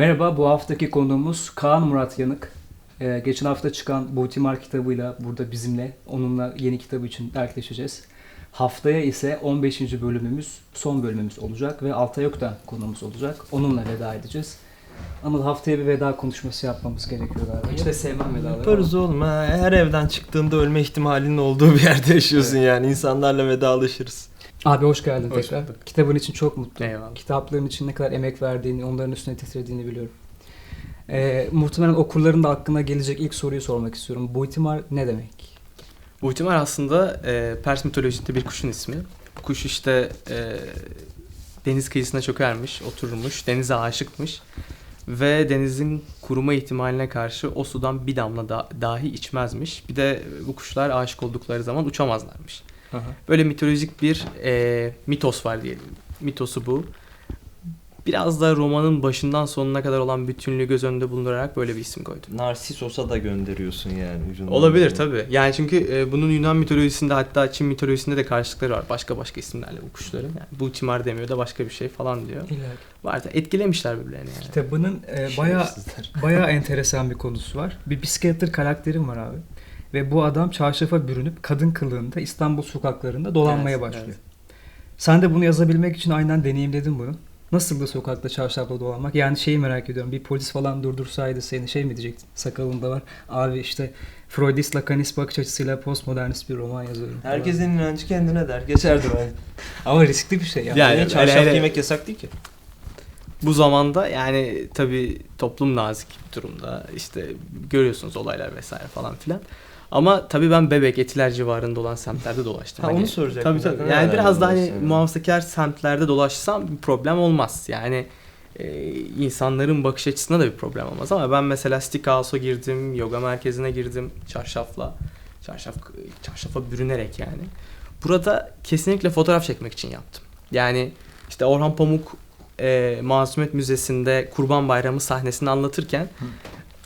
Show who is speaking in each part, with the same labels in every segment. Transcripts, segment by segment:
Speaker 1: Merhaba, bu haftaki konuğumuz Kaan Murat Yanık. Ee, geçen hafta çıkan Butimar kitabıyla burada bizimle, onunla yeni kitabı için dertleşeceğiz. Haftaya ise 15. bölümümüz, son bölümümüz olacak ve Altay Ökten konuğumuz olacak. Onunla veda edeceğiz. Ama haftaya bir veda konuşması yapmamız gerekiyor galiba. Hiç de sevmem vedaları.
Speaker 2: Yaparız oğlum ha. Her evden çıktığında ölme ihtimalinin olduğu bir yerde yaşıyorsun yani. İnsanlarla vedalaşırız.
Speaker 1: Abi hoş geldin
Speaker 2: Hoş
Speaker 1: tekrar.
Speaker 2: bulduk.
Speaker 1: Kitabın için çok mutluyum.
Speaker 2: Eyvallah.
Speaker 1: Kitapların için ne kadar emek verdiğini, onların üstüne titrediğini biliyorum. Ee, muhtemelen okurların da aklına gelecek ilk soruyu sormak istiyorum. Buitimar ne demek?
Speaker 3: Buhtimar aslında e, Pers mitolojisinde bir kuşun ismi. Bu kuş işte e, deniz kıyısına çökermiş, oturmuş, denize aşıkmış. Ve denizin kuruma ihtimaline karşı o sudan bir damla da, dahi içmezmiş. Bir de bu kuşlar aşık oldukları zaman uçamazlarmış. Böyle mitolojik bir e, mitos var diyelim. Mitosu bu. Biraz da romanın başından sonuna kadar olan bütünlüğü göz önünde bulundurarak böyle bir isim koydum.
Speaker 2: Narsisos'a da gönderiyorsun yani ucundan.
Speaker 3: Olabilir tabi. Yani çünkü e, bunun Yunan mitolojisinde hatta Çin mitolojisinde de karşılıkları var. Başka başka isimlerle bu kuşların. Yani bu timar demiyor da başka bir şey falan diyor. Var da etkilemişler birbirlerini yani.
Speaker 1: Kitabının e, bayağı bayağı enteresan bir konusu var. Bir psikiyatr karakterim var abi. Ve bu adam çarşafa bürünüp kadın kılığında İstanbul sokaklarında dolanmaya
Speaker 3: Evet,
Speaker 1: başlıyor.
Speaker 3: evet.
Speaker 1: Sen de bunu yazabilmek için aynen deneyimledin bunu. Nasıldı sokakta çarşafla dolanmak? Yani şeyi merak ediyorum. Bir polis falan durdursaydı seni şey mi diyecektin? Sakalında var. Abi işte Freudist lakanist bakış açısıyla postmodernist bir roman yazıyorum.
Speaker 2: Herkesin inancı kendine der. Geçerdi ben.
Speaker 1: Ama riskli bir şey yani.
Speaker 3: Yani-
Speaker 2: Yani çarşaf
Speaker 3: hele- hele-
Speaker 2: giymek yasak değil ki.
Speaker 3: Bu zamanda yani tabi toplum nazik bir durumda. İşte görüyorsunuz olaylar vesaire falan filan. Ama tabii ben Bebek, Etiler civarında olan semtlerde dolaştım.
Speaker 2: Ha,
Speaker 3: Hani-
Speaker 2: onu soracaktım
Speaker 3: Tabii tabii. Yani biraz da hani muhafazakar semtlerde dolaşsam bir problem olmaz. Yani e, insanların bakış açısına da bir problem olmaz ama ben mesela Stick House'a girdim, yoga merkezine girdim çarşafla. Çarşaf çarşafa bürünerek yani. Burada kesinlikle fotoğraf çekmek için yaptım. Yani işte Orhan Pamuk e, Masumiyet Müzesi'nde Kurban Bayramı sahnesini anlatırken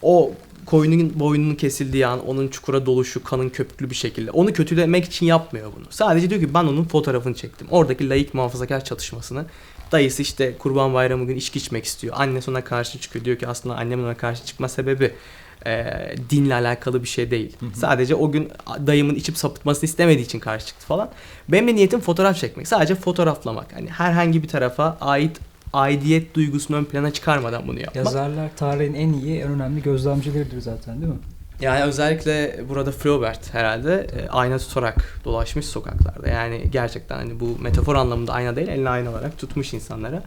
Speaker 3: o koyunun boynunun kesildiği an onun çukura doluşu kanın köpüklü bir şekilde onu kötülemek için yapmıyor bunu. Sadece diyor ki ben onun fotoğrafını çektim. Oradaki layık muhafazakar çatışmasını dayısı işte kurban bayramı gün içki içmek istiyor. Annesi ona karşı çıkıyor. Diyor ki aslında annemin ona karşı çıkma sebebi e, dinle alakalı bir şey değil. Sadece o gün dayımın içip sapıtmasını istemediği için karşı çıktı falan. Benim de niyetim fotoğraf çekmek. Sadece fotoğraflamak. Hani herhangi bir tarafa ait aidiyet duygusunu ön plana çıkarmadan bunu yapmak.
Speaker 1: Yazarlar tarihin en iyi, en önemli gözlemcileridir zaten değil mi?
Speaker 3: Yani özellikle burada Flaubert herhalde e, ayna tutarak dolaşmış sokaklarda. Yani gerçekten hani bu metafor anlamında ayna değil, eline ayna olarak tutmuş insanlara.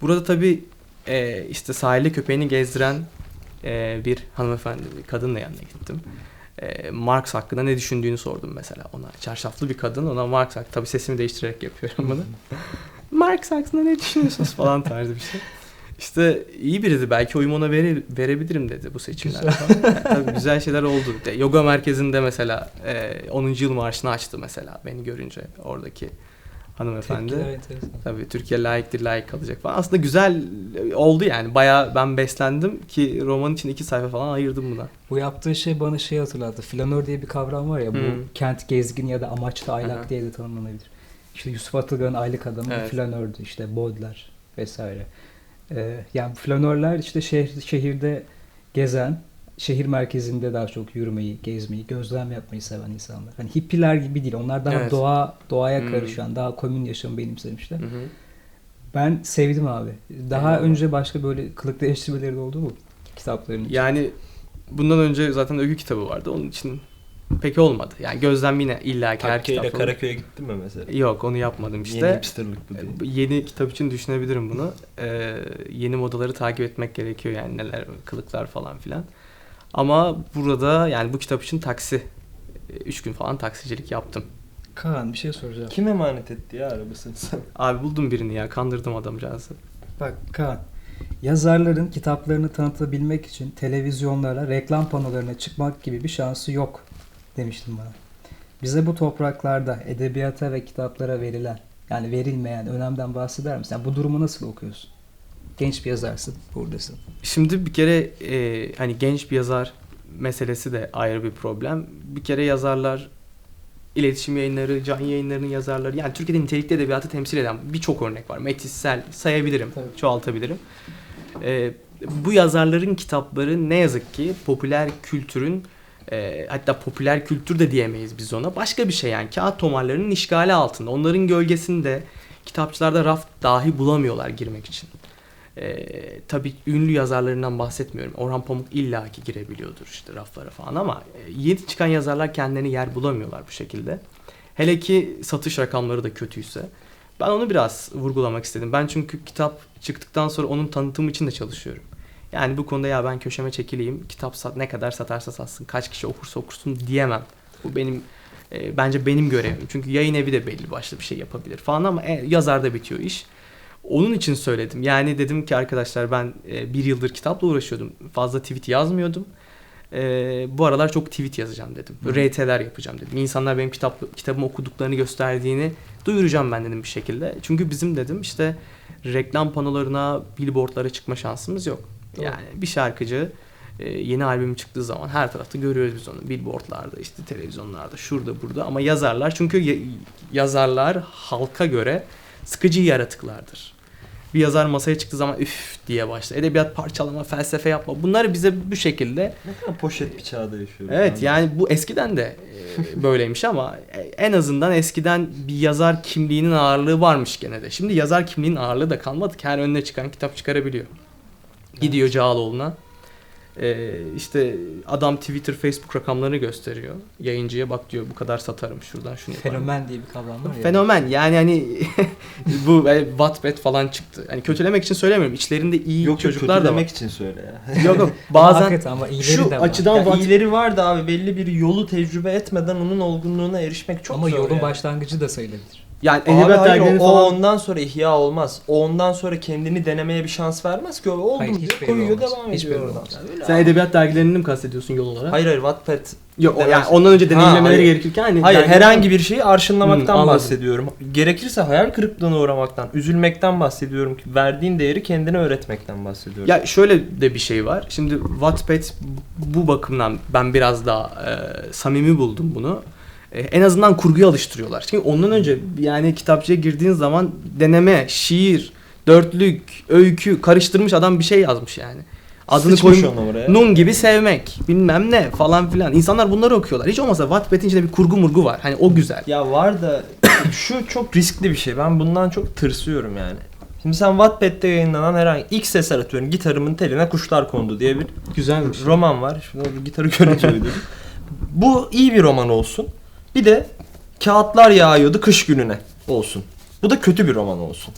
Speaker 3: Burada tabii e, işte sahilde köpeğini gezdiren e, bir hanımefendi, bir kadınla yanına gittim. E, Marx hakkında ne düşündüğünü sordum mesela ona. Çarşaflı bir kadın, ona Marx hakkında, tabii sesimi değiştirerek yapıyorum bunu. Marx hakkında ne düşünüyorsunuz falan tarzı bir şey. İşte iyi biriydi belki oyumu ona vere, verebilirim dedi bu seçimlerde.
Speaker 1: Güzel.
Speaker 3: Yani tabii güzel şeyler oldu. De, yoga merkezinde mesela e, 10. yıl marşını açtı mesela beni görünce oradaki hanımefendi.
Speaker 1: Tepkiler enteresan.
Speaker 3: Tabii Türkiye layıktır layık kalacak falan. Aslında güzel oldu yani. Bayağı ben beslendim ki roman için iki sayfa falan ayırdım buna.
Speaker 1: Bu yaptığı şey bana şey hatırlattı. Flanör diye bir kavram var ya bu
Speaker 3: Hmm.
Speaker 1: kent gezgin ya da amaçlı aylak
Speaker 3: Aha.
Speaker 1: diye de tanımlanabilir. İşte Yusuf Atılgan'ın aylık adamı
Speaker 3: Evet.
Speaker 1: flanördü işte Baudelaire vesaire. Ee, yani flanörler işte şehir, şehirde gezen, şehir merkezinde daha çok yürümeyi, gezmeyi, gözlem yapmayı seven insanlar. Hani hippiler gibi değil. Onlar daha
Speaker 3: Evet.
Speaker 1: doğa doğaya
Speaker 3: Hmm.
Speaker 1: karışan, daha komün yaşamı benimsemişler.
Speaker 3: Hı.
Speaker 1: Ben sevdim abi. Daha
Speaker 3: Eyvallah.
Speaker 1: önce başka böyle kılık değiştirmeleri de oldu mu kitapların?
Speaker 3: Yani bundan önce zaten öykü kitabı vardı. Onun için pek olmadı. Yani gözlem yine illaki her
Speaker 2: Hakkı ile
Speaker 3: kitapta.
Speaker 2: Karaköy'e gittin mi mesela?
Speaker 3: Yok onu yapmadım işte.
Speaker 2: Yeni hipsterlık bu diye.
Speaker 3: Ee, Yeni kitap için düşünebilirim bunu. Ee, yeni modaları takip etmek gerekiyor yani neler kılıklar falan filan. Ama burada yani bu kitap için taksi 3 gün falan taksicilik yaptım.
Speaker 1: Kaan bir şey soracağım.
Speaker 2: Kim emanet etti ya arabasını sana?
Speaker 3: Abi buldum birini ya kandırdım adamcağızı.
Speaker 1: Bak Kaan, yazarların kitaplarını tanıtabilmek için televizyonlara, reklam panolarına çıkmak gibi bir şansı yok demiştin bana. Bize bu topraklarda edebiyata ve kitaplara verilen, yani verilmeyen önemden bahseder misin? Yani bu durumu nasıl okuyorsun? Genç bir yazarsın, buradasın.
Speaker 3: Şimdi bir kere e, hani genç bir yazar meselesi de ayrı bir problem. Bir kere yazarlar iletişim yayınları, can yayınlarının yazarları yani Türkiye'de nitelikli edebiyatı temsil eden birçok örnek var. Metissel sayabilirim,
Speaker 1: Tabii.
Speaker 3: çoğaltabilirim. Ee, bu yazarların kitapları ne yazık ki popüler kültürün e, hatta popüler kültür de diyemeyiz biz ona. Başka bir şey yani kağıt tomarlarının işgali altında. Onların gölgesinde kitapçılarda raf dahi bulamıyorlar girmek için. E, tabii ünlü yazarlarından bahsetmiyorum. Orhan Pamuk illaki girebiliyordur işte raflara falan ama e, yeni çıkan yazarlar kendilerine yer bulamıyorlar bu şekilde. Hele ki satış rakamları da kötüyse. Ben onu biraz vurgulamak istedim. Ben çünkü kitap çıktıktan sonra onun tanıtımı için de çalışıyorum. Yani bu konuda ya ben köşeme çekileyim, kitap sat, ne kadar satarsa satsın, kaç kişi okursa okursun diyemem. Bu benim e, bence benim görevim. Çünkü yayın evi de belli başlı bir şey yapabilir falan ama e, yazarda bitiyor iş. Onun için söyledim. Yani dedim ki arkadaşlar ben e, bir yıldır kitapla uğraşıyordum. Fazla tweet yazmıyordum. E, bu aralar çok tweet yazacağım dedim. RT'ler yapacağım dedim. İnsanlar benim kitap kitabımı okuduklarını gösterdiğini duyuracağım ben dedim bir şekilde. Çünkü bizim dedim işte reklam panolarına, billboardlara çıkma şansımız yok.
Speaker 1: Doğru.
Speaker 3: Yani bir şarkıcı e, yeni albüm çıktığı zaman her tarafta görüyoruz biz onu. Billboardlarda, işte televizyonlarda, şurada burada ama yazarlar çünkü ya- yazarlar halka göre sıkıcı yaratıklardır. Bir yazar masaya çıktığı zaman üf diye başlar. Edebiyat parçalama, felsefe yapma. Bunları bize bu şekilde
Speaker 2: Ne kadar poşet bir çağda yaşıyoruz.
Speaker 3: Evet
Speaker 2: abi.
Speaker 3: yani bu eskiden de e, böyleymiş ama e, en azından eskiden bir yazar kimliğinin ağırlığı varmış gene de. Şimdi yazar kimliğinin ağırlığı da kalmadı ki her önüne çıkan kitap çıkarabiliyor. Gidiyor Cağaloğlu'na. E, işte adam Twitter, Facebook rakamlarını gösteriyor. Yayıncıya bak diyor bu kadar satarım şuradan şunu yaparım.
Speaker 1: Fenomen diye bir kavram var ya.
Speaker 3: Fenomen yani hani bu e, Wattpad falan çıktı. Hani kötülemek için söylemiyorum. İçlerinde iyi
Speaker 2: Yok
Speaker 3: çocuklar da var.
Speaker 2: demek için söyle ya.
Speaker 3: Yok yok
Speaker 1: Ama
Speaker 3: bazen
Speaker 1: ama iyileri
Speaker 3: şu
Speaker 1: de var.
Speaker 3: açıdan
Speaker 2: ya
Speaker 3: Watt-
Speaker 2: iyileri var da abi belli bir yolu tecrübe etmeden onun olgunluğuna erişmek çok
Speaker 1: ama
Speaker 2: zor
Speaker 1: yolun
Speaker 2: yani.
Speaker 1: başlangıcı da sayılabilir.
Speaker 3: Yani
Speaker 2: Abi
Speaker 3: edebiyat
Speaker 2: hayır, o,
Speaker 3: falan
Speaker 2: ondan sonra ihya olmaz. O ondan sonra kendini denemeye bir şans vermez ki. O oldu
Speaker 1: Hayır,
Speaker 2: mu diyor, koyuyor
Speaker 1: olmaz.
Speaker 2: devam
Speaker 1: Hiçbir
Speaker 2: ediyor
Speaker 1: yeri
Speaker 2: oradan.
Speaker 1: olmaz.
Speaker 2: Öyle
Speaker 3: Sen
Speaker 2: abi.
Speaker 3: edebiyat dergilerini mi kastediyorsun yol olarak?
Speaker 2: Hayır hayır Wattpad.
Speaker 3: Yok o-
Speaker 2: Demez.
Speaker 3: yani ondan önce deneyimlemeleri
Speaker 2: hayır.
Speaker 3: gerekirken hani
Speaker 2: Hayır
Speaker 3: dergi-
Speaker 2: herhangi bir şeyi arşınlamaktan
Speaker 3: anladım.
Speaker 2: bahsediyorum. Gerekirse hayal kırıklığına uğramaktan, üzülmekten bahsediyorum ki verdiğin değeri kendine öğretmekten bahsediyorum.
Speaker 3: Ya şöyle de bir şey var. Şimdi Wattpad bu bakımdan ben biraz daha e, samimi buldum bunu. E, en azından kurguya alıştırıyorlar. Çünkü ondan önce yani kitapçıya girdiğin zaman deneme, şiir, dörtlük, öykü karıştırmış adam bir şey yazmış yani. Adını koymuş. Nun gibi sevmek, bilmem ne falan filan. İnsanlar bunları okuyorlar. Hiç olmazsa Wattpad'in içinde bir kurgu murgu var. Hani o güzel.
Speaker 2: Ya var da şu çok riskli bir şey. Ben bundan çok tırsıyorum yani. Şimdi sen Wattpad'de yayınlanan herhangi ilk ses atıyorum. Gitarımın teline kuşlar kondu diye bir
Speaker 3: Güzelmiş.
Speaker 2: roman var. Şimdi gitarı görünce. Bu iyi bir roman olsun. Bir de kağıtlar yağıyordu kış gününe olsun. Bu da kötü bir roman olsun.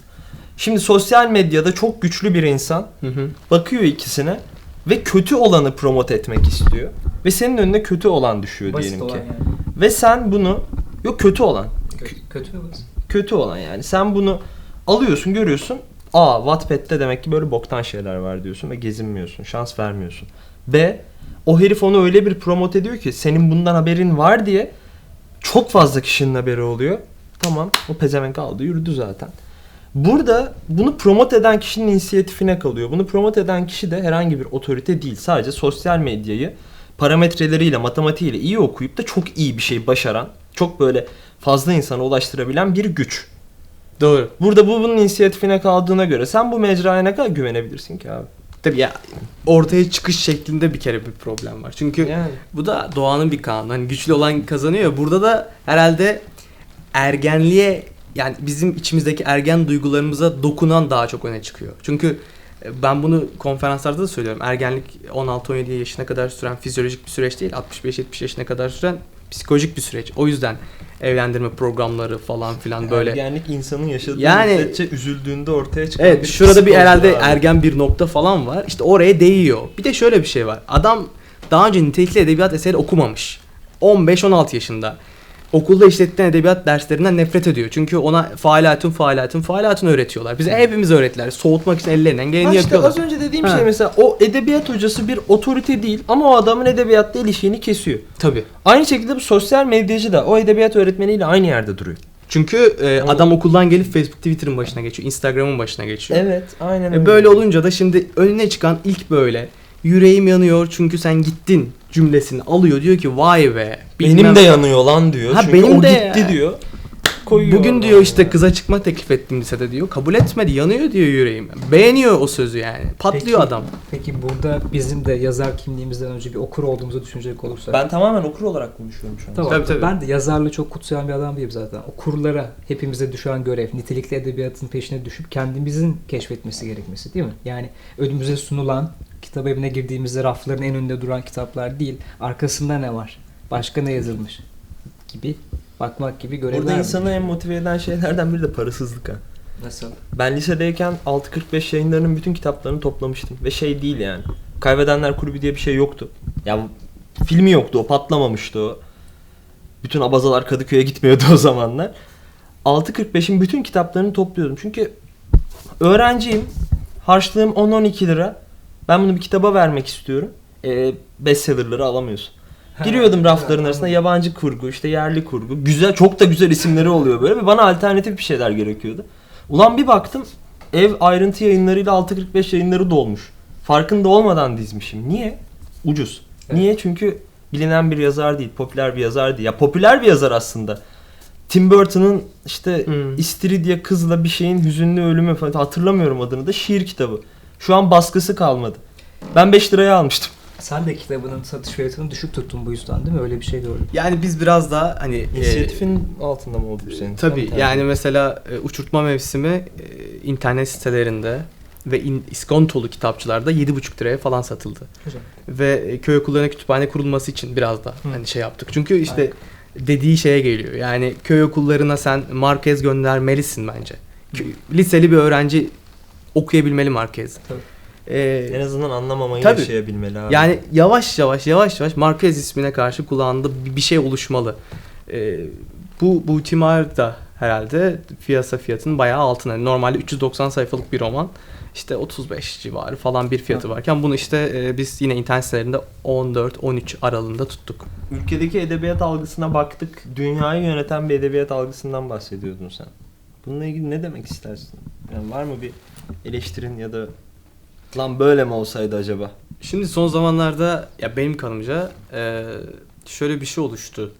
Speaker 2: Şimdi sosyal medyada çok güçlü bir insan
Speaker 3: Hı hı.
Speaker 2: bakıyor ikisine ve kötü olanı promote etmek istiyor. Ve senin önüne kötü olan düşüyor
Speaker 1: Basit
Speaker 2: diyelim
Speaker 1: olan
Speaker 2: ki.
Speaker 1: yani.
Speaker 2: Ve sen bunu yok kötü olan
Speaker 1: Kötü, kötü basit.
Speaker 2: kötü olan yani. Sen bunu alıyorsun, görüyorsun. Aa Wattpad'de demek ki böyle boktan şeyler var diyorsun ve gezinmiyorsun, şans vermiyorsun. B o herif onu öyle bir promote ediyor ki senin bundan haberin var diye çok fazla kişinin haberi oluyor. Tamam o pezevenk aldı yürüdü zaten. Burada bunu promote eden kişinin inisiyatifine kalıyor. Bunu promote eden kişi de herhangi bir otorite değil. Sadece sosyal medyayı parametreleriyle, matematiğiyle iyi okuyup da çok iyi bir şey başaran, çok böyle fazla insana ulaştırabilen bir güç.
Speaker 3: Doğru.
Speaker 2: Burada bu bunun inisiyatifine kaldığına göre sen bu mecraya ne kadar güvenebilirsin ki abi?
Speaker 3: Tabii ya ortaya çıkış şeklinde bir kere bir problem var. Çünkü
Speaker 2: Yani.
Speaker 3: bu da doğanın bir kanunu. Hani güçlü olan kazanıyor. Burada da herhalde ergenliğe yani bizim içimizdeki ergen duygularımıza dokunan daha çok öne çıkıyor. Çünkü e, ben bunu konferanslarda da söylüyorum. Ergenlik 16-17 yaşına kadar süren fizyolojik bir süreç değil. 65-70 yaşına kadar süren psikolojik bir süreç. O yüzden evlendirme programları falan filan böyle.
Speaker 2: Ergenlik insanın yaşadığı
Speaker 3: Yani-
Speaker 2: müddetçe üzüldüğünde ortaya çıkan
Speaker 3: Evet
Speaker 2: bir
Speaker 3: şurada bir herhalde
Speaker 2: abi.
Speaker 3: ergen bir nokta falan var. İşte oraya değiyor. Bir de şöyle bir şey var. Adam daha önce nitelikli edebiyat eseri okumamış. 15-16 yaşında. Okulda işletilen edebiyat derslerinden nefret ediyor. Çünkü ona faaliyatın faaliyatın faaliyatın öğretiyorlar. Bize hepimiz öğrettiler. Soğutmak için ellerinden geleni
Speaker 2: Ha işte
Speaker 3: yapıyorlar.
Speaker 2: az önce dediğim
Speaker 3: Ha.
Speaker 2: şey mesela o edebiyat hocası bir otorite değil ama o adamın edebiyatla ilişiğini kesiyor.
Speaker 3: Tabii.
Speaker 2: Aynı şekilde bu sosyal medyacı da o edebiyat öğretmeniyle aynı yerde duruyor.
Speaker 3: Çünkü e, adam okuldan gelip Facebook, Twitter'ın başına geçiyor. Instagram'ın başına geçiyor.
Speaker 2: Evet, aynen
Speaker 3: E,
Speaker 2: öyle.
Speaker 3: böyle olunca da şimdi önüne çıkan ilk böyle yüreğim yanıyor çünkü sen gittin cümlesini alıyor diyor ki vay be.
Speaker 2: benim de yanıyor lan diyor.
Speaker 3: Ha,
Speaker 2: Çünkü
Speaker 3: benim
Speaker 2: o
Speaker 3: de
Speaker 2: gitti diyor. Koyuyor.
Speaker 3: Bugün diyor işte kıza çıkma teklif ettim lisede diyor. Kabul etmedi. Yanıyor diyor yüreğim. Beğeniyor o sözü yani. Patlıyor
Speaker 1: Peki-
Speaker 3: adam.
Speaker 1: Peki burada bizim de yazar kimliğimizden önce bir okur olduğumuzu düşünecek olursak.
Speaker 2: Ben tamamen okur olarak konuşuyorum şu an.
Speaker 1: Tamam.
Speaker 3: Tabii, tabii.
Speaker 1: Ben de yazarlığı çok kutsayan bir adam değilim zaten. Okurlara hepimize düşen görev, nitelikli edebiyatın peşine düşüp kendimizin keşfetmesi gerekmesi değil mi? Yani önümüze sunulan, kitap evine girdiğimizde rafların en önünde duran kitaplar değil, arkasında ne var, başka ne yazılmış gibi bakmak gibi görevler.
Speaker 2: Burada insanı en motive eden şeylerden biri de parasızlık ha.
Speaker 1: Nasıl?
Speaker 2: Ben lisedeyken 645 yayınlarının bütün kitaplarını toplamıştım. Ve şey değil yani. Kaybedenler Kulübü diye bir şey yoktu. Ya filmi yoktu o patlamamıştı o. Bütün abazalar Kadıköy'e gitmiyordu o zamanlar. 6.45'in bütün kitaplarını topluyordum. Çünkü öğrenciyim. Harçlığım 10-12 lira. Ben bunu bir kitaba vermek istiyorum. E, bestsellerları alamıyorsun. Giriyordum rafların arasında yabancı kurgu, işte yerli kurgu. Güzel, çok da güzel isimleri oluyor böyle ve bana alternatif bir şeyler gerekiyordu. Ulan bir baktım ev ayrıntı yayınlarıyla 6.45 yayınları dolmuş. Farkında olmadan dizmişim. Niye? Ucuz.
Speaker 1: Evet.
Speaker 2: Niye? Çünkü bilinen bir yazar değil, popüler bir yazar değil. Ya popüler bir yazar aslında. Tim Burton'ın işte
Speaker 3: Hmm.
Speaker 2: İstiridye kızla bir şeyin hüzünlü ölümü falan hatırlamıyorum adını da şiir kitabı. Şu an baskısı kalmadı. Ben 5 liraya almıştım.
Speaker 1: Sen de kitabının satış fiyatını düşük tuttun bu yüzden değil mi? Öyle bir şey gördüm.
Speaker 3: Yani biz biraz daha hani e,
Speaker 2: İnisiyatifin altında mı oldu bu senin?
Speaker 3: Tabii
Speaker 2: Tam
Speaker 3: yani
Speaker 2: tersi.
Speaker 3: mesela e, uçurtma mevsimi e, internet sitelerinde ve in, iskontolu kitapçılarda 7,5 liraya falan satıldı.
Speaker 1: Güzel.
Speaker 3: Ve e, köy okullarına kütüphane kurulması için biraz da
Speaker 1: Hı.
Speaker 3: hani şey yaptık. Çünkü işte dediği şeye geliyor. Yani köy okullarına sen Marquez göndermelisin bence. Kö- Liseli bir öğrenci okuyabilmeli Marquez.
Speaker 1: Tabii.
Speaker 3: Ee,
Speaker 2: En azından anlamamayı
Speaker 3: Tabii.
Speaker 2: yaşayabilmeli abi.
Speaker 3: yani yavaş yavaş yavaş yavaş Marquez ismine karşı kulağında bir- şey oluşmalı. Ee, bu bu Timar da herhalde piyasa fiyatının bayağı altında. Yani Normalde 390 sayfalık bir roman. işte 35 civarı falan bir fiyatı varken bunu işte e, biz yine internet sitelerinde 14-13 aralığında tuttuk.
Speaker 2: Ülkedeki edebiyat algısına baktık. Dünyayı yöneten bir edebiyat algısından bahsediyordun sen. Bununla ilgili ne demek istersin? Yani var mı bir eleştirin ya da lan böyle mi olsaydı acaba?
Speaker 3: Şimdi son zamanlarda ya benim kanımca e, şöyle bir şey oluştu.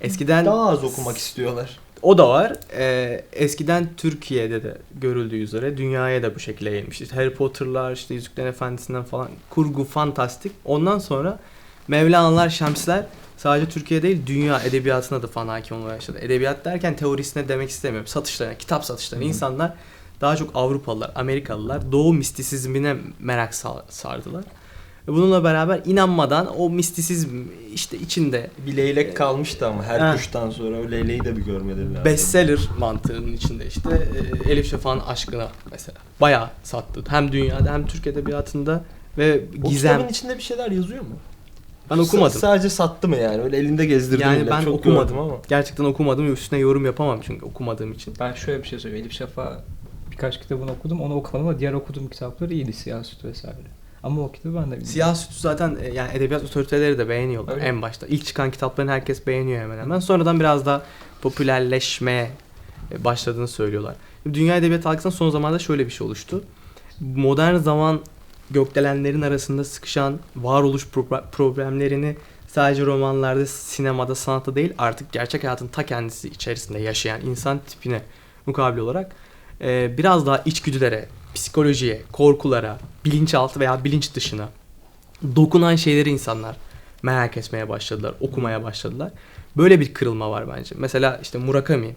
Speaker 3: Eskiden
Speaker 2: Daha az okumak istiyorlar.
Speaker 3: O da var. Ee, eskiden Türkiye'de de görüldüğü üzere dünyaya da bu şekilde yayılmış. İşte Harry Potter'lar, işte Yüzüklerin Efendisi'nden falan kurgu, fantastik. Ondan sonra Mevlana'lar, Şemsler sadece Türkiye değil dünya edebiyatına da falan hakim olmaya başladı. Edebiyat derken teorisine demek istemiyorum. Satışlarına, kitap satışlarına. İnsanlar daha çok Avrupalılar, Amerikalılar doğu mistisizmine merak sa- sardılar. Ve Bununla beraber inanmadan o mistisizm işte içinde
Speaker 2: Bir leylek kalmıştı ama her
Speaker 3: Ha.
Speaker 2: kuştan sonra o leyleği de bir görmeleri lazım.
Speaker 3: bestseller mantığının içinde işte e, Elif Şafak'ın aşkına mesela. Bayağı sattı. Hem dünyada hem Türk edebiyatında ve
Speaker 2: O
Speaker 3: gizem.
Speaker 2: kitabın içinde bir şeyler yazıyor mu?
Speaker 3: Ben okumadım.
Speaker 2: S- sadece sattı mı yani? Öyle elinde gezdirdi
Speaker 3: Yani ben
Speaker 2: Çok
Speaker 3: okumadım
Speaker 2: ama.
Speaker 3: Gerçekten okumadım ve üstüne yorum yapamam çünkü okumadığım için.
Speaker 1: Ben şöyle bir şey söyleyeyim. Elif Şafak birkaç kitabını okudum. Onu okumadım ama diğer okuduğum kitapları iyiydi. Siyah Süt vesaire. Ama o kitabı ben de bilmiyorum.
Speaker 3: Siyah Sütü zaten e, yani edebiyat otoriteleri de beğeniyorlar
Speaker 1: Öyle.
Speaker 3: en başta. İlk çıkan kitapların herkes beğeniyor hemen hemen. Sonradan biraz daha popülerleşmeye başladığını söylüyorlar. Dünya edebiyat algısında son zamanlarda şöyle bir şey oluştu. Modern zaman gökdelenlerin arasında sıkışan varoluş pro- problemlerini sadece romanlarda, sinemada, sanatta değil artık gerçek hayatın ta kendisi içerisinde yaşayan insan tipine mukabil olarak e, biraz daha içgüdülere, psikolojiye, korkulara, bilinçaltı veya bilinç dışına dokunan şeyleri insanlar merak etmeye başladılar, okumaya başladılar. Böyle bir kırılma var bence. Mesela işte Murakami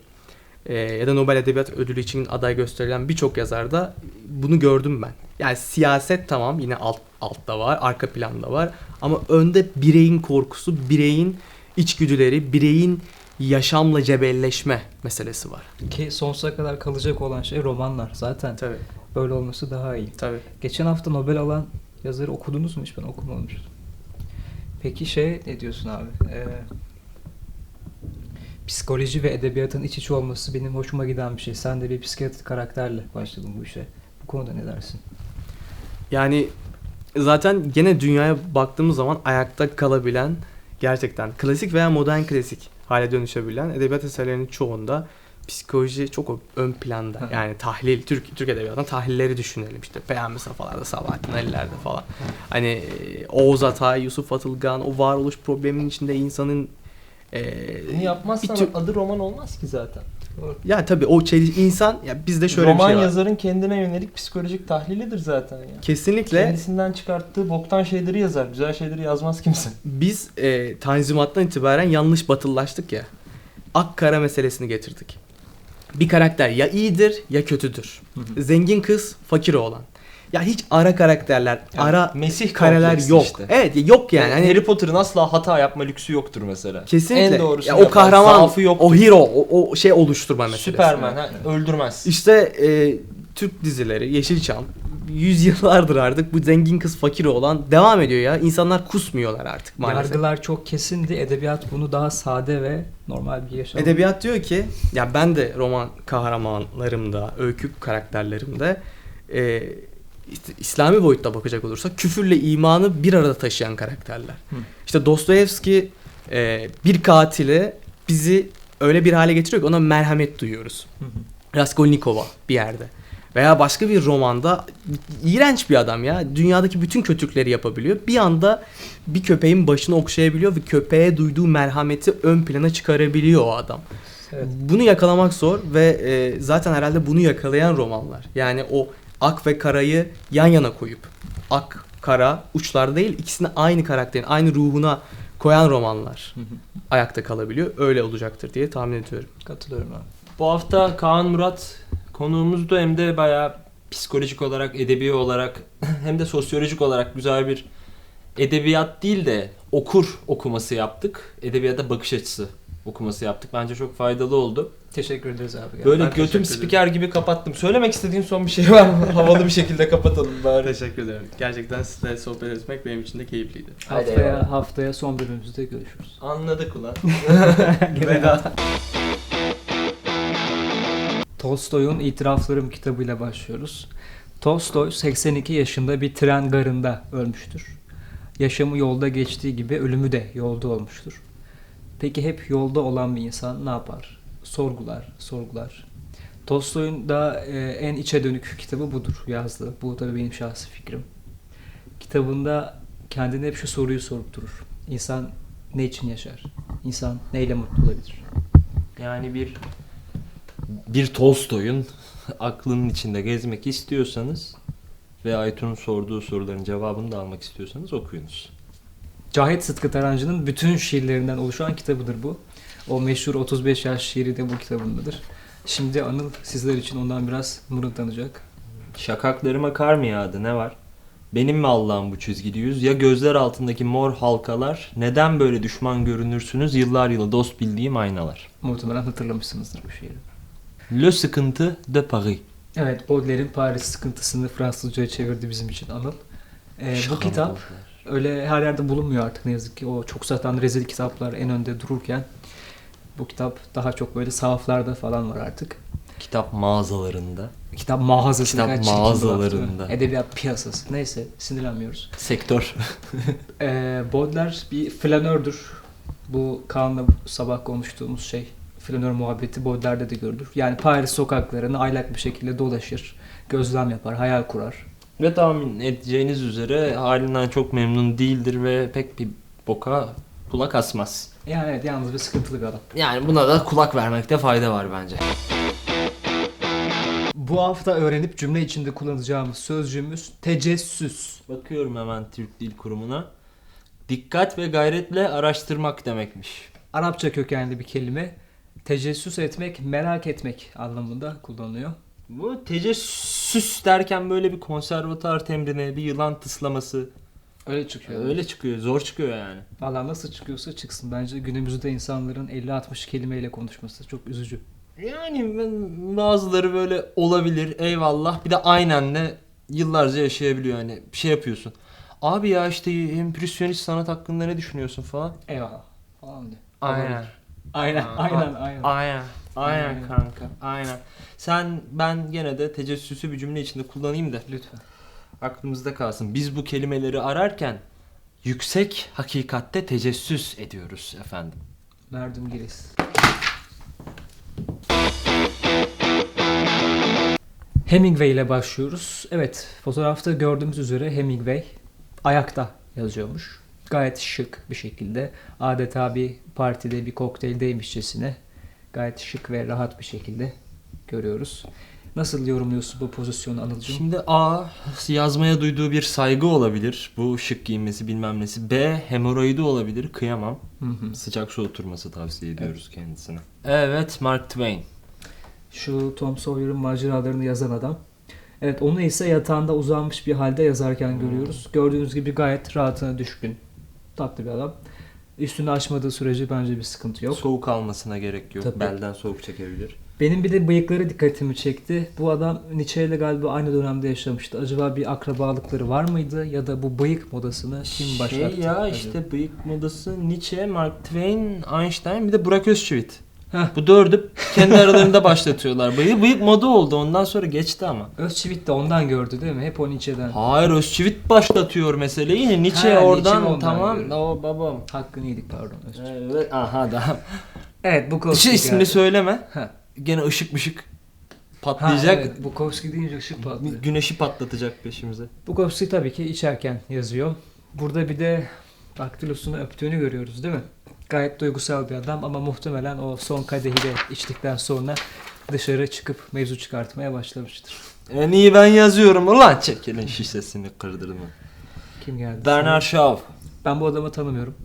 Speaker 3: e, ya da Nobel Edebiyat Ödülü için aday gösterilen birçok yazarda bunu gördüm ben. Yani siyaset tamam yine alt altta var, arka planda var ama önde bireyin korkusu, bireyin içgüdüleri, bireyin yaşamla cebelleşme meselesi var.
Speaker 1: Ki sonsuza kadar kalacak olan şey romanlar. Zaten
Speaker 3: Tabii,
Speaker 1: böyle olması daha iyi.
Speaker 3: tabii.
Speaker 1: Geçen hafta Nobel alan yazarı okudunuz mu hiç? Ben okumamıştım. Peki şey ne diyorsun abi? Ee, psikoloji ve edebiyatın iç içe olması benim hoşuma giden bir şey. Sen de bir psikiyatri karakterle başladın bu işe. Bu konuda ne dersin?
Speaker 3: Yani zaten gene dünyaya baktığımız zaman ayakta kalabilen gerçekten klasik veya modern klasik hale dönüşebilen edebiyat eserlerinin çoğunda psikoloji çok ön planda.
Speaker 1: Hı.
Speaker 3: Yani tahlil, Türk Türk edebiyatından tahlilleri düşünelim işte. Peyami Safalar'da, Sabahattin Ali'lerde falan. Hani e, Oğuz Atay, Yusuf Atılgan o varoluş probleminin içinde insanın e,
Speaker 2: Bunu yapmazsan
Speaker 3: tür-
Speaker 2: adı roman olmaz ki zaten.
Speaker 3: Ya tabii o çeliş insan ya bizde şöyle
Speaker 2: Roman
Speaker 3: bir şey var.
Speaker 2: yazarın kendine yönelik psikolojik tahlilidir zaten ya.
Speaker 3: Kesinlikle
Speaker 2: Kendisinden çıkarttığı boktan şeyleri yazar. Güzel şeyleri yazmaz kimse.
Speaker 3: biz e, Tanzimat'tan itibaren yanlış batıllaştık ya. Ak kara meselesini getirdik. Bir karakter ya iyidir ya kötüdür. Zengin kız, fakir oğlan. Ya hiç ara karakterler,
Speaker 2: Yani
Speaker 3: ara
Speaker 2: Mesih
Speaker 3: kareler yok.
Speaker 2: işte.
Speaker 3: Evet yok yani. Hani
Speaker 2: Harry Potter'ın asla hata yapma lüksü yoktur mesela.
Speaker 3: kesinlikle.
Speaker 2: En doğrusunu
Speaker 3: ya o
Speaker 2: yapar.
Speaker 3: kahraman,
Speaker 2: yoktur.
Speaker 3: o hero, o, o şey oluşturma meselesi.
Speaker 2: Süperman ha, öldürmez.
Speaker 3: İşte e, Türk dizileri, Yeşilçam yüzyıllardır artık bu zengin kız fakir olan devam ediyor ya. İnsanlar kusmuyorlar artık maalesef.
Speaker 1: Yargılar çok kesindi. Edebiyat bunu daha sade ve normal bir yaşam.
Speaker 3: Edebiyat diyor ki ya ben de roman kahramanlarımda, öykü karakterlerimde e, İslami boyutta bakacak olursak küfürle imanı bir arada taşıyan karakterler.
Speaker 1: Hı.
Speaker 3: İşte Dostoyevski e, bir katili bizi öyle bir hale getiriyor ki ona merhamet duyuyoruz.
Speaker 1: Hı hı.
Speaker 3: Raskolnikova bir yerde. Veya başka bir romanda iğrenç bir adam ya. Dünyadaki bütün kötülükleri yapabiliyor. Bir anda bir köpeğin başını okşayabiliyor ve köpeğe duyduğu merhameti ön plana çıkarabiliyor o adam.
Speaker 1: Evet.
Speaker 3: Bunu yakalamak zor ve e, zaten herhalde bunu yakalayan romanlar. Yani o ak ve karayı yan yana koyup ak, kara uçlar değil ikisini aynı karakterin, aynı ruhuna koyan romanlar
Speaker 1: Hı hı.
Speaker 3: ayakta kalabiliyor. Öyle olacaktır diye tahmin ediyorum.
Speaker 1: Katılıyorum abi.
Speaker 2: Bu hafta Kaan Murat konuğumuzdu hem de bayağı psikolojik olarak, edebi olarak hem de sosyolojik olarak güzel bir edebiyat değil de okur okuması yaptık. Edebiyata bakış açısı okuması yaptık. Bence çok faydalı oldu.
Speaker 1: Teşekkür ederiz abi.
Speaker 2: Böyle
Speaker 3: Ben
Speaker 2: götüm spiker gibi kapattım. Söylemek istediğin son bir şey var mı? Havalı bir şekilde kapatalım bari.
Speaker 3: Teşekkür ederim. Gerçekten sizle sohbet etmek benim için de keyifliydi.
Speaker 2: Haydi
Speaker 1: haftaya
Speaker 2: eyvallah.
Speaker 1: haftaya son bölümümüzde görüşürüz.
Speaker 2: Anladık ulan.
Speaker 1: Veda. Tolstoy'un İtiraflarım kitabıyla başlıyoruz. Tolstoy 82 yaşında bir tren garında ölmüştür. Yaşamı yolda geçtiği gibi ölümü de yolda olmuştur. Peki hep yolda olan bir insan ne yapar? Sorgular, sorgular. Tolstoy'un da e, en içe dönük kitabı budur yazdığı. Bu tabii benim şahsi fikrim. Kitabında kendine hep şu soruyu sorup durur. İnsan ne için yaşar? İnsan neyle mutlu olabilir?
Speaker 2: Yani bir bir Tolstoy'un aklının içinde gezmek istiyorsanız ve Aytun'un sorduğu soruların cevabını da almak istiyorsanız okuyunuz.
Speaker 1: Cahit Sıtkı Tarancı'nın bütün şiirlerinden oluşan kitabıdır bu. O meşhur 35 yaş şiiri de bu kitabındadır. Şimdi Anıl sizler için ondan biraz mırıldanacak.
Speaker 2: Şakaklarıma kar mı yağdı ne var? Benim mi Allah'ım bu çizgili yüz? Ya gözler altındaki mor halkalar? Neden böyle düşman görünürsünüz? Yıllar yılı dost bildiğim aynalar.
Speaker 1: Muhtemelen hatırlamışsınızdır bu şiiri.
Speaker 2: Le sıkıntı de Paris.
Speaker 1: Evet, Baudelaire'in Paris sıkıntısını Fransızca'ya çevirdi bizim için Anıl. Ee, bu kitap öyle her yerde bulunmuyor artık ne yazık ki. O çok satan rezil kitaplar en önde dururken bu kitap daha çok böyle sahaflarda falan var artık.
Speaker 2: Kitap mağazalarında.
Speaker 1: Kitap mağazası.
Speaker 2: Kitap mağazalarında.
Speaker 1: Edebiyat piyasası. Neyse sinirlenmiyoruz.
Speaker 2: Sektör.
Speaker 1: Ee, Baudelaire bir flanördür. Bu Kaan'la sabah konuştuğumuz şey. Flanör muhabbeti Baudelaire'de de görülür. Yani Paris sokaklarını aylak bir şekilde dolaşır. Gözlem yapar, hayal kurar.
Speaker 2: Ve tahmin edeceğiniz üzere halinden çok memnun değildir ve pek bir boka kulak asmaz.
Speaker 1: Yani evet yalnız bir sıkıntılı bir adam.
Speaker 2: Yani buna da kulak vermekte fayda var bence.
Speaker 1: Bu hafta öğrenip cümle içinde kullanacağımız sözcüğümüz tecessüs.
Speaker 2: Bakıyorum hemen Türk Dil Kurumu'na. Dikkat ve gayretle araştırmak demekmiş.
Speaker 1: Arapça kökenli bir kelime. Tecessüs etmek, merak etmek anlamında kullanılıyor.
Speaker 2: Bu tecessüs derken böyle bir konservatuar temrine, bir yılan tıslaması.
Speaker 1: Öyle çıkıyor.
Speaker 2: Öyle çıkıyor, zor çıkıyor yani.
Speaker 1: Valla nasıl çıkıyorsa çıksın. Bence günümüzde insanların 50-60 kelimeyle konuşması çok üzücü.
Speaker 2: Yani ben- bazıları böyle olabilir, eyvallah. Bir de aynen de yıllarca yaşayabiliyor hani bir şey yapıyorsun. Abi ya işte empresyonist sanat hakkında ne düşünüyorsun falan.
Speaker 1: Eyvallah. Falan diyor.
Speaker 2: Aynen.
Speaker 1: Aynen,
Speaker 2: Aa,
Speaker 1: aynen, aynen.
Speaker 2: Aynen. Aynen
Speaker 1: Aynen.
Speaker 2: kanka. Aynen. Sen ben gene de tecessüsü bir cümle içinde kullanayım da
Speaker 1: Lütfen.
Speaker 2: aklımızda kalsın. Biz bu kelimeleri ararken yüksek hakikatte tecessüs ediyoruz efendim.
Speaker 1: Merdum Giris. Hemingway ile başlıyoruz. Evet, fotoğrafta gördüğümüz üzere Hemingway ayakta yazıyormuş. Gayet şık bir şekilde. Adeta bir partide, bir kokteyldeymişçesine Gayet şık ve rahat bir şekilde görüyoruz. Nasıl yorumluyorsun bu pozisyonu Anılcığım?
Speaker 2: Şimdi A yazmaya duyduğu bir saygı olabilir. Bu şık giyinmesi bilmem nesi. B hemoroidi olabilir. Kıyamam.
Speaker 1: Hı hı.
Speaker 2: Sıcak su oturması tavsiye ediyoruz kendisine. Evet Mark Twain.
Speaker 1: Şu Tom Sawyer'ın maceralarını yazan adam. Evet onu ise yatağında uzanmış bir halde yazarken görüyoruz. Gördüğünüz gibi gayet rahatına düşkün. Tatlı bir adam. Üstünü açmadığı sürece bence bir sıkıntı yok.
Speaker 2: Soğuk almasına gerek yok.
Speaker 1: Tabii.
Speaker 2: Belden soğuk çekebilir.
Speaker 1: Benim bir de bıyıkları dikkatimi çekti. Bu adam Nietzsche ile galiba aynı dönemde yaşamıştı. Acaba bir akrabalıkları var mıydı? Ya da bu bıyık modasını kim başlattı?
Speaker 2: Şey ya
Speaker 1: acaba?
Speaker 2: işte bıyık modası Nietzsche, Mark Twain, Einstein bir de Burak Özçivit.
Speaker 1: Heh.
Speaker 2: Bu dördü kendi aralarında başlatıyorlar. Bıyık, bıyık moda oldu ondan sonra geçti ama.
Speaker 1: Özçivit de ondan gördü değil mi? Hep o Nietzsche'den.
Speaker 2: Hayır Özçivit başlatıyor meseleyi. Nietzsche
Speaker 1: Nietzsche
Speaker 2: oradan
Speaker 1: ondan
Speaker 2: tamam.
Speaker 1: görüyor.
Speaker 2: O babam.
Speaker 1: Hakkını yedik pardon. Özçivit.
Speaker 2: Evet aha da.
Speaker 1: Evet Bukowski
Speaker 2: Şey ismini
Speaker 1: geldi.
Speaker 2: söyleme.
Speaker 1: Ha.
Speaker 2: Gene ışık mışık
Speaker 1: Ha,
Speaker 2: patlayacak.
Speaker 1: evet, Bukowski deyince ışık patlıyor.
Speaker 2: Güneşi patlatacak peşimize.
Speaker 1: Bukowski tabii ki içerken yazıyor. Burada bir de daktilosunu öptüğünü görüyoruz değil mi? Gayet duygusal bir adam ama muhtemelen o son kadehi de içtikten sonra dışarı çıkıp mevzu çıkartmaya başlamıştır.
Speaker 2: En iyi ben yazıyorum ulan çekilin şişesini kırdırma.
Speaker 1: Kim geldi?
Speaker 2: Bernard Shaw.
Speaker 1: Ben bu adamı tanımıyorum.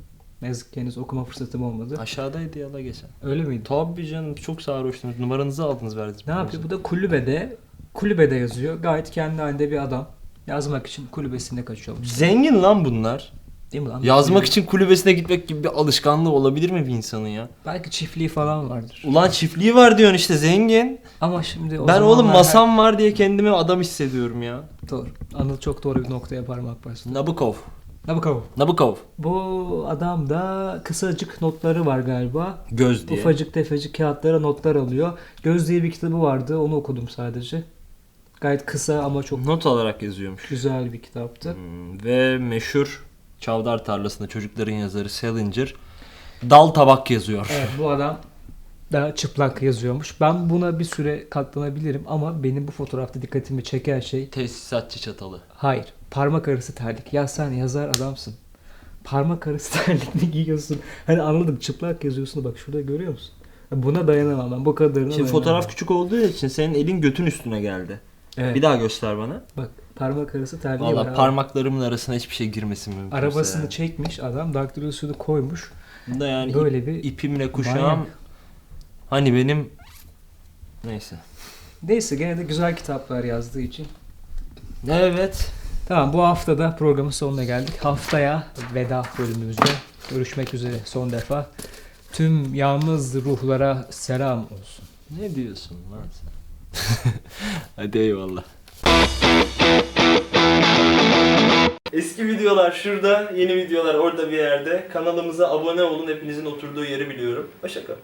Speaker 1: Ne yazık ki henüz okuma fırsatım olmadı.
Speaker 2: Aşağıdaydı yala geçen.
Speaker 1: Öyle miydi?
Speaker 2: Tabii canım çok sarhoştunuz. Numaranızı aldınız verdiniz.
Speaker 1: Ne yapıyor? Bu da kulübede. Kulübede yazıyor. Gayet kendi halinde bir adam. Yazmak için kulübesine kaçıyormuş.
Speaker 2: Zengin lan bunlar.
Speaker 1: Değil mi lan?
Speaker 2: Yazmak için kulübesine gitmek gibi bir alışkanlığı olabilir mi bir insanın ya?
Speaker 1: Belki çiftliği falan vardır.
Speaker 2: Ulan çiftliği var diyorsun işte zengin.
Speaker 1: Ama şimdi o
Speaker 2: ben oğlum
Speaker 1: zamanlar-
Speaker 2: masam var diye kendimi adam hissediyorum ya.
Speaker 1: Doğru. Anıl çok doğru bir noktaya parmak bastı.
Speaker 2: Nabokov.
Speaker 1: Nabokov.
Speaker 2: Nabokov.
Speaker 1: Bu adamda kısacık notları var galiba.
Speaker 2: Göz diye.
Speaker 1: Ufacık tefecik kağıtlara notlar alıyor. Göz diye bir kitabı vardı. Onu okudum sadece. Gayet kısa ama çok
Speaker 2: Not alarak yazıyormuş.
Speaker 1: güzel bir kitaptı.
Speaker 2: Hmm, ve meşhur Çavdar Tarlası'nda çocukların yazarı Salinger dal tabak yazıyor.
Speaker 1: Evet bu adam da çıplak yazıyormuş. Ben buna bir süre katlanabilirim ama benim bu fotoğrafta dikkatimi çeken şey
Speaker 2: Tesisatçı çatalı.
Speaker 1: hayır. Parmak arası terlik. Ya sen yazar adamsın. Parmak arası terlik mi giyiyorsun? Hani anladım çıplak yazıyorsun bak şurada görüyor musun? Buna dayanamam ben bu kadarına
Speaker 2: Şimdi
Speaker 1: dayanamam.
Speaker 2: fotoğraf küçük olduğu için senin elin götün üstüne geldi.
Speaker 1: Evet.
Speaker 2: Bir daha göster bana.
Speaker 1: Bak parmak arası terliği var.
Speaker 2: Valla
Speaker 1: abi.
Speaker 2: parmaklarımın arasına hiçbir şey girmesin mümkünse.
Speaker 1: Arabasını çekmiş adam daktilosunu koymuş.
Speaker 2: Bunda yani
Speaker 1: Böyle
Speaker 2: ip-
Speaker 1: bir
Speaker 2: ipimle kuşağım
Speaker 1: manyak.
Speaker 2: hani benim neyse.
Speaker 1: Neyse gene de güzel kitaplar yazdığı için.
Speaker 2: Evet.
Speaker 1: Tamam bu hafta da programın sonuna geldik. Haftaya veda bölümümüzde görüşmek üzere son defa. Tüm yalnız ruhlara selam olsun.
Speaker 2: Ne diyorsun lan sen? Hadi eyvallah. Eski videolar şurada, yeni videolar orada bir yerde. Kanalımıza abone olun. Hepinizin oturduğu yeri biliyorum. Hoşçakalın.